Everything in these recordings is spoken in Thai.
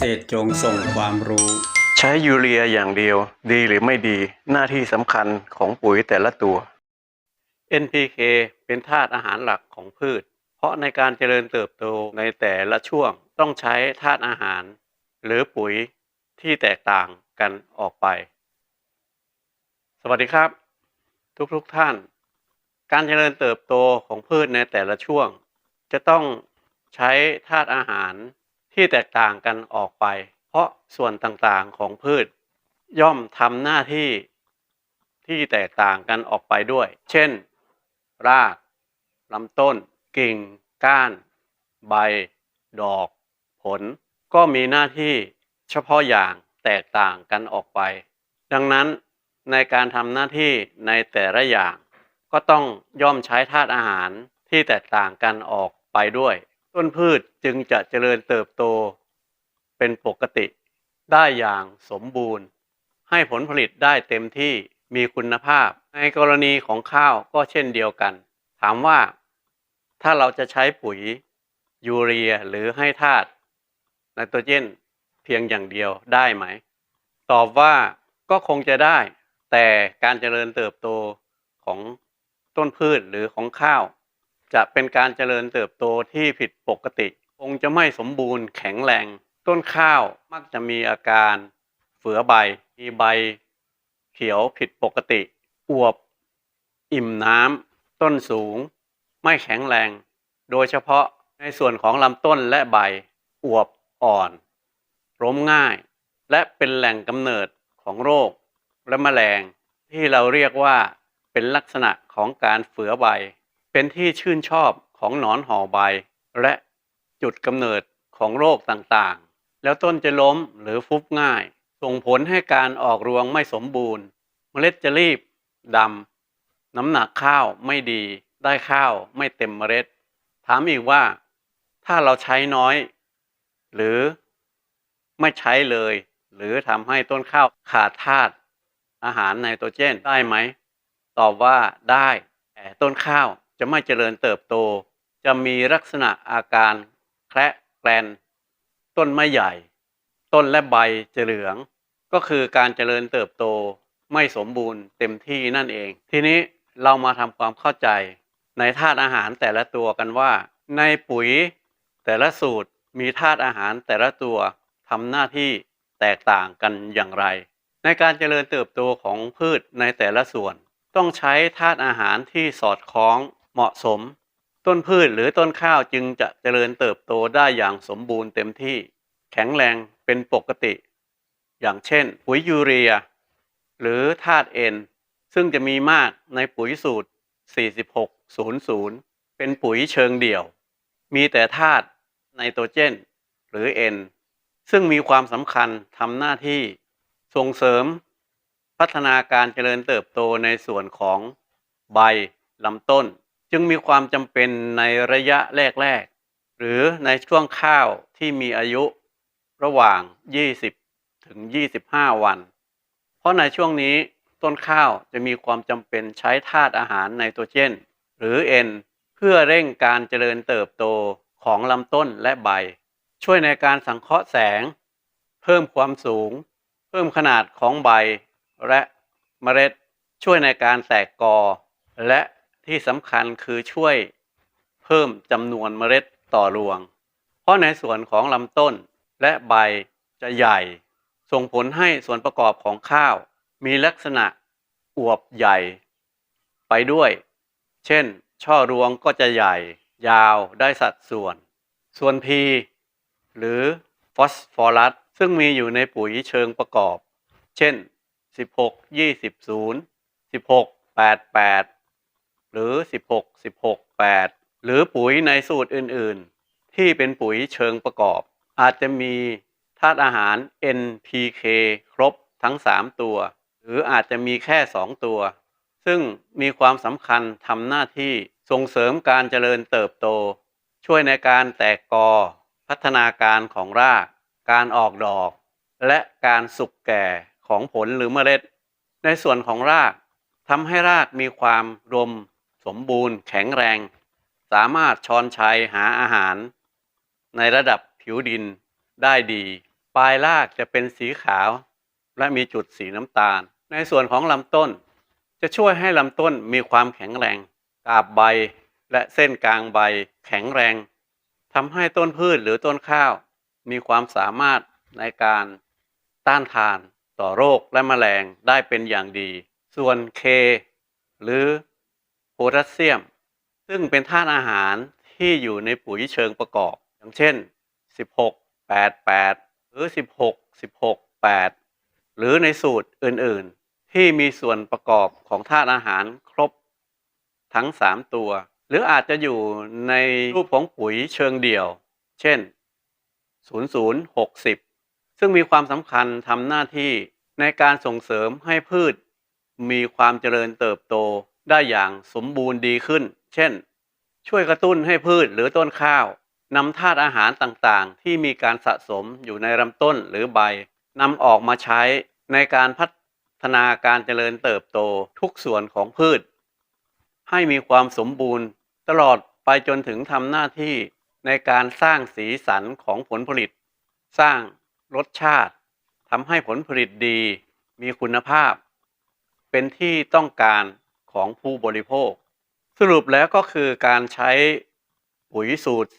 ษตรจงส่งความรู้ ใช้ยูเรียอย่างเดียว ดีหรือไม่ดี หน้าที่สำคัญของปุ๋ยแต่ละตัว NPK เป็นธาตุอาหารหลักของพืช เพราะในการเจริญเติบโตในแต่ละช่วงต้องใช้ธาตุอาหาร หรือปุ๋ยที่แตกต่างกันออกไป สวัสดีครับ ทุกๆทท่าน การเจริญเติบโตของพืชในแต่ละช่วง จะต้องใช้ธาตุอาหาร ที่แตกต่างกันออกไป เพราะส่วนต่างๆของพืช ย่อมทำหน้าที่ที่แตกต่างกันออกไปด้วย เช่น รากลำต้น กิ่ง ก้าน ใบ ดอก ผล ก็มีหน้าที่เฉพาะอย่างแตกต่างกันออกไป ดังนั้นในการทำหน้าที่ในแต่ละอย่าง ก็ต้องย่อมใช้ธาตุอาหารที่แตกต่างกันออกไปด้วย ต้นพืชจึงจะเจริญเติบโตเป็นปกติได้อย่างสมบูรณ์ ให้ผลผลิตได้เต็มที่มีคุณภาพ ในกรณีของข้าวก็เช่นเดียวกัน ถามว่า ถ้าเราจะใช้ปุ๋ย ยูเรียหรือให้ธาตุไนโตรเจนเพียงอย่างเดียวได้ไหม ตอบว่าก็คงจะได้ แต่การเจริญเติบโตของต้นพืชหรือของข้าว จะเป็นการเจริญเติบโตที่ผิดปกติ คงจะไม่สมบูรณ์แข็งแรง ต้นข้าวมักจะมีอาการเฝือใบ มีใบเขียวผิดปกติ อวบ อิ่มน้ำ ต้นสูง ไม่แข็งแรง โดยเฉพาะในส่วนของลำต้นและใบ อวบอ่อนล้มง่าย และเป็นแหล่งกำเนิดของโรคและแมลงที่เราเรียกว่าเป็นลักษณะของการเฝือใบ เป็นที่ชื่นชอบของหนอนห่อใบ และจุดกำเนิดของโรคต่างๆ แล้วต้นจะล้มหรือฟุบง่าย ส่งผลให้การออกรวงไม่สมบูรณ์ เมล็ดจะรีบดำน้ำหนักข้าวไม่ดี ได้ข้าวไม่เต็มเมล็ด ถามอีกว่า ถ้าเราใช้น้อย หรือไม่ใช้เลย หรือทำให้ต้นข้าวขาดธาตุอาหารไนโตรเจนได้ไหม ตอบว่าได้แต่ต้นข้าว จะไม่เจริญเติบโต จะมีลักษณะอาการแคระแกรนต้นไม่ใหญ่ ต้นและใบจะเหลือง ก็คือการเจริญเติบโตไม่สมบูรณ์เต็มที่นั่นเอง ทีนี้เรามาทำความเข้าใจ ในธาตุอาหารแต่ละตัวกันว่า ในปุ๋ย แต่ละสูตรมีธาตุอาหารแต่ละตัวทำหน้าที่แตกต่างกันอย่างไร ในการเจริญเติบโตของพืชในแต่ละส่วน ต้องใช้ธาตุอาหารที่สอดคล้อง เหมาะสม ต้นพืชหรือต้นข้าวจึงจะเจริญเติบโตได้อย่างสมบูรณ์เต็มที่ แข็งแรงเป็นปกติ อย่างเช่น ปุ๋ยยูเรีย หรือธาตุเอ็นซึ่งจะมีมากในปุ๋ยสูตร 4600 เป็นปุ๋ยเชิงเดี่ยว มีแต่ธาตุไนโตรเจน หรือเอ็นซึ่งมีความสำคัญทำหน้าที่ส่งเสริม พัฒนาการเจริญเติบโตในส่วนของใบลำต้น จึงมีความจำเป็นในระยะแรก ๆ หรือในช่วงข้าวที่มีอายุระหว่าง 20 ถึง 25 วัน เพราะในช่วงนี้ต้นข้าวจะมีความจำเป็นใช้ธาตุอาหารไนโตรเจน หรือเอ็นเพื่อเร่งการเจริญเติบโตของลำต้นและใบ ช่วยในการสังเคราะห์แสง เพิ่มความสูง เพิ่มขนาดของใบ และเมล็ด ช่วยในการแตกกอ และ ที่สำคัญคือช่วยเพิ่มจำนวนเมล็ดต่อรวง เพราะในส่วนของลำต้นและใบจะใหญ่ ส่งผลให้ส่วนประกอบของข้าว มีลักษณะอวบใหญ่ ไปด้วย เช่น ช่อรวงก็จะใหญ่ ยาวได้สัดส่วน ส่วน P หรือฟอสฟอรัสซึ่งมีอยู่ในปุ๋ยเชิงประกอบ เช่น 16 20 0 16 88 หรือ 16 16 8 หรือปุ๋ยในสูตรอื่นๆ ที่เป็นปุ๋ยเชิงประกอบ อาจจะมีธาตุอาหาร NPK ครบทั้ง 3 ตัว หรืออาจจะมีแค่ 2 ตัว ซึ่งมีความสำคัญทำหน้าที่ส่งเสริมการเจริญเติบโต ช่วยในการแตกกอ พัฒนาการของราก การออกดอก และการสุกแก่ของผลหรือเมล็ด ในส่วนของรากทำให้รากมีความรม สมบูรณ์แข็งแรง สามารถช้อนชัยหาอาหาร ในระดับผิวดินได้ดี ปลายรากจะเป็นสีขาว และมีจุดสีน้ำตาล ในส่วนของลำต้น จะช่วยให้ลำต้นมีความแข็งแรงกาบใบและเส้นกลางใบแข็งแรงทำให้ต้นพืชหรือต้นข้าว มีความสามารถในการต้านทานต่อโรคและแมลงได้เป็นอย่างดี ส่วน K หรือ พแทสเซียม ซึ่งเป็นธาตุอาหารที่อยู่ในปุ๋ยเชิงประกอบ อย่างเช่น 16 8 8 หรือ 16 16 8 หรือในสูตรอื่นๆ ที่มีส่วนประกอบของธาตุอาหารครบทั้ง 3 ตัว หรืออาจจะอยู่ในรูปของปุ๋ยเชิงเดี่ยว เช่น 0060 ซึ่งมีความสำคัญทำหน้าที่ในการส่งเสริมให้พืช มีความเจริญเติบโต ได้อย่างสมบูรณ์ดีขึ้น เช่น ช่วยกระตุ้นให้พืชหรือต้นข้าวนำธาตุอาหารต่างๆ ที่มีการสะสมอยู่ในลำต้นหรือใบนำออกมาใช้ในการพัฒนาการเจริญเติบโตทุกส่วนของพืช ให้มีความสมบูรณ์ตลอดไปจนถึงทำหน้าที่ในการสร้างสีสันของผลผลิต สร้างรสชาติทำให้ผลผลิตดี มีคุณภาพ เป็นที่ต้องการ ของผู้บริโภค สรุปแล้วก็คือการใช้ปุ๋ยสูตร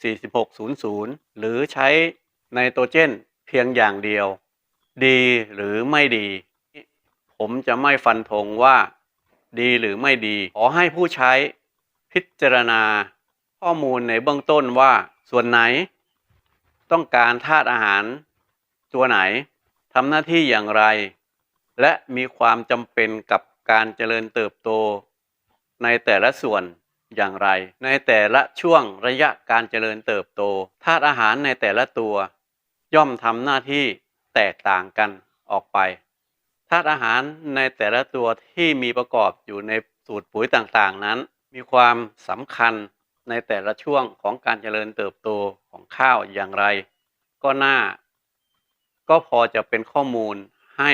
4600 หรือใช้ไนโตรเจนเพียงอย่างเดียว ดีหรือไม่ดี ผมจะไม่ฟันธงว่า ดีหรือไม่ดี ขอให้ผู้ใช้พิจารณาข้อมูลในเบื้องต้นว่าส่วนไหน ต้องการธาตุอาหาร ตัวไหนทำหน้าที่อย่างไร และมีความจำเป็นกับ การเจริญเติบโตในแต่ละส่วนอย่างไร ในแต่ละช่วงระยะการเจริญเติบโตธาตุอาหารในแต่ละตัว ย่อมทำหน้าที่แตกต่างกันออกไปธาตุอาหารในแต่ละตัวที่มีประกอบอยู่ในสูตรปุ๋ยต่างๆนั้น มีความสำคัญในแต่ละช่วงของการเจริญเติบโตของข้าวอย่างไร ก็น่า ก็พอจะเป็นข้อมูลให้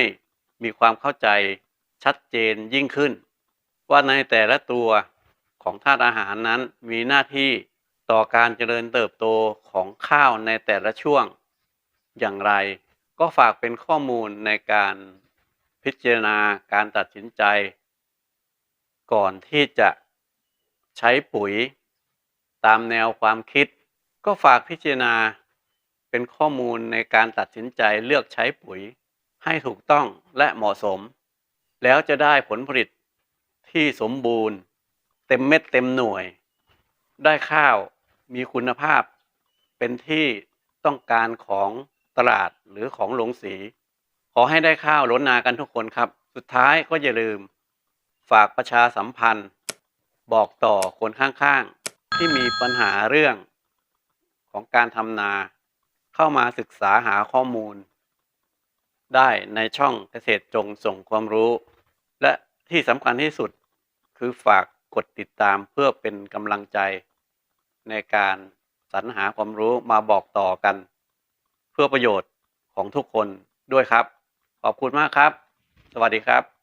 มีความเข้าใจ ชัดเจนยิ่งขึ้น ว่าในแต่ละตัวของธาตุอาหารนั้นมีหน้าที่ต่อการเจริญเติบโตของข้าวในแต่ละช่วง อย่างไรก็ฝากเป็นข้อมูลในการพิจารณาการตัดสินใจ ก่อนที่จะใช้ปุ๋ย ตามแนวความคิด ก็ฝากพิจารณาเป็นข้อมูลในการตัดสินใจเลือกใช้ปุ๋ยให้ถูกต้องและเหมาะสม แล้วจะได้ผลผลิตที่สมบูรณ์ เต็มเม็ดเต็มหน่วย ได้ข้าวมีคุณภาพ เป็นที่ต้องการของตลาดหรือของโรงสี ขอให้ได้ข้าวล้นนากันทุกคนครับ สุดท้ายก็อย่าลืม ฝากประชาสัมพันธ์ บอกต่อคนข้างๆ ที่มีปัญหาเรื่องของการทำนา เข้ามาศึกษาหาข้อมูล ได้ในช่องเกษตรจงส่งความรู้ และที่สำคัญที่สุดคือฝากกดติดตามเพื่อเป็นกำลังใจ ในการสรรหาความรู้มาบอกต่อกัน เพื่อประโยชน์ของทุกคนด้วยครับ ขอบคุณมากครับ สวัสดีครับ